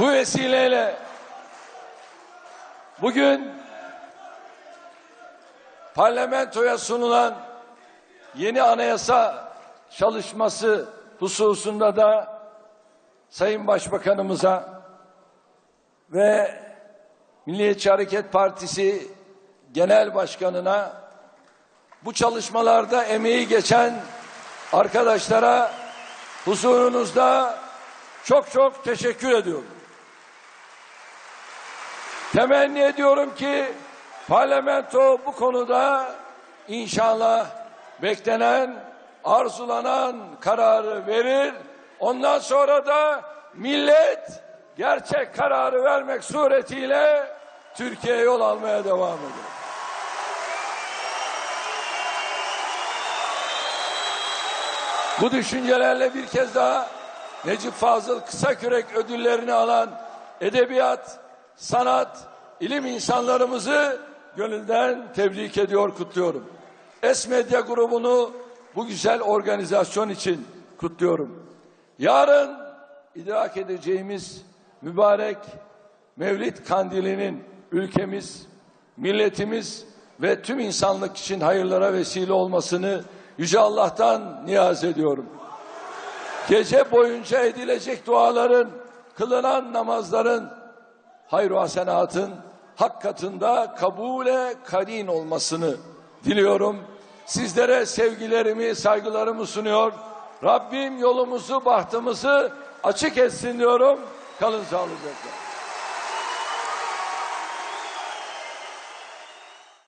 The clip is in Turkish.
Bu vesileyle bugün parlamentoya sunulan yeni anayasa çalışması hususunda da Sayın Başbakanımıza ve Milliyetçi Hareket Partisi Genel Başkanına bu çalışmalarda emeği geçen arkadaşlara huzurunuzda çok çok teşekkür ediyorum. Temenni ediyorum ki parlamento bu konuda inşallah beklenen, arzulanan kararı verir. Ondan sonra da millet gerçek kararı vermek suretiyle Türkiye yol almaya devam eder. Bu düşüncelerle bir kez daha Necip Fazıl Kısakürek ödüllerini alan edebiyat, sanat, ilim insanlarımızı gönülden tebrik ediyor, kutluyorum. Es Medya grubunu bu güzel organizasyon için kutluyorum. Yarın idrak edeceğimiz mübarek Mevlid Kandili'nin ülkemiz, milletimiz ve tüm insanlık için hayırlara vesile olmasını Yüce Allah'tan niyaz ediyorum. Gece boyunca edilecek duaların, kılınan namazların, hayır hasenatın hak katında kabule karin olmasını diliyorum. Sizlere sevgilerimi, saygılarımı sunuyor. Rabbim yolumuzu, bahtımızı açık etsin diyorum. Kalın sağlıcakla.